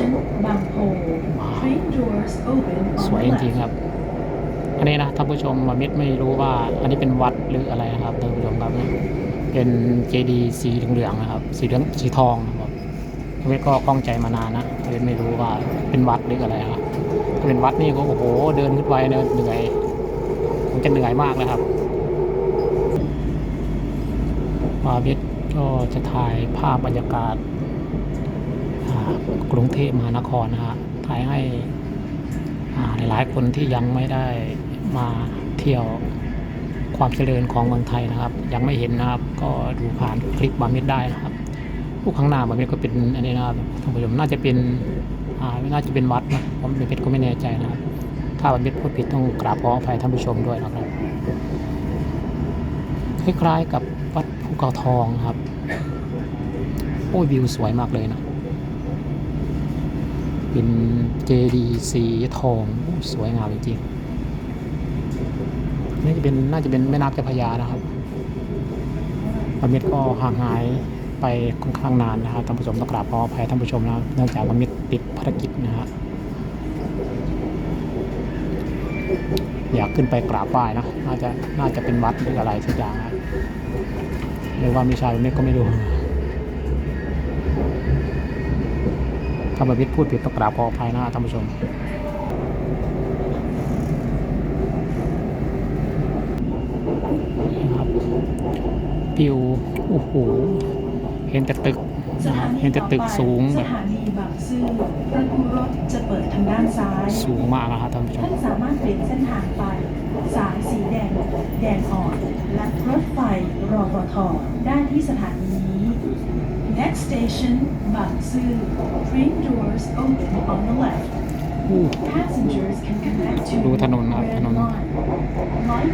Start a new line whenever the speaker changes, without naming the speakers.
station, Bangpo. Train doors open
ส
on
วย
the
จริง
left.
ๆครับอันนี้นะท่านผู้ชมมามิดไม่รู้ว่า อันนี้เป็นวัดหรืออะไรนะครับท่านผู้ชมครับเป็นเจดีย์สีเหลืองๆนะครับ สีเหลืองสีทองนะครับมามิดก็ข้องใจมานานนะมามิดไม่รู้ว่าเป็นวัดหรืออะไรครับถ้าเป็นวัดนี่ก็โอ้โห เดินขึ้นไปเนี่ยเหนื่อยคงจะเหนื่อยมากเลยครับมามิดก็จะถ่ายภาพบรรยากาศอ่า กรุงเทพมหานครนะฮะถ่ายให้หลายๆคนที่ยังไม่ได้มาเที่ยวความเจริญของเมืองไทยนะครับ ยังไม่เห็นนะครับ ก็ดูผ่านคลิปบามิดได้นะครับผู้ข้างหน้าบามิดก็เป็นอันนี้นะครับท่านผู้ชมน่าจะเป็นน่าจะเป็นวัดนะผมเป็นเพชรก็ไม่แน่ใจนะครับ ถ้าบามิดพูดผิดต้องกราบขออภัยท่านผู้ชมด้วยนะครับคล้ายๆกับวัดภูเขาทองครับ โอ้ยวิวสวยมากเลยนะ เป็นเจดีสีทองสวยงามจริงๆนี่จะเป็นน่าจะเป็นแม่น้ำเจ้าพระยานะครับบามิดก็ห่างหายไปค่อนข้างนานนะครับท่านผู้ชมต้องกราบขออภัยท่านผู้ชมนะเนื่องจากบามิดติดภารกิจนะฮะอยากขึ้นไปกราบไหว้นะน่าจะน่าจะเป็นวัดหรืออะไรสักอย่างนะหรือว่ามีชายบามิดก็ไม่รู้ ถ้าบามิดพูดผิดต้องกราบขออภัยนะท่านผู้ชมนะครับปิวโอ้โหเห็นแต่ตึก
ส
นะค
ถา
รับ
นี
เห็นแต่
ต่อ
ตึก
ไป
สูง
ส
แบบ
ถานีบางซื่อประตูรถจะเปิดทางด้านซ้าย
สูงมากนะครับท่านผู้ชม
ท่านสามารถเปลี่ยนเส้นทางไปสายสีแดงแดงอ่อนและรถไฟรอฟทได้ที่สถานีนี้ Next station บางซื่อ Train doors open on the left.
อู้
Passengers can connect to
ดูถนนนะครับ
Red
ถนน
Line. Like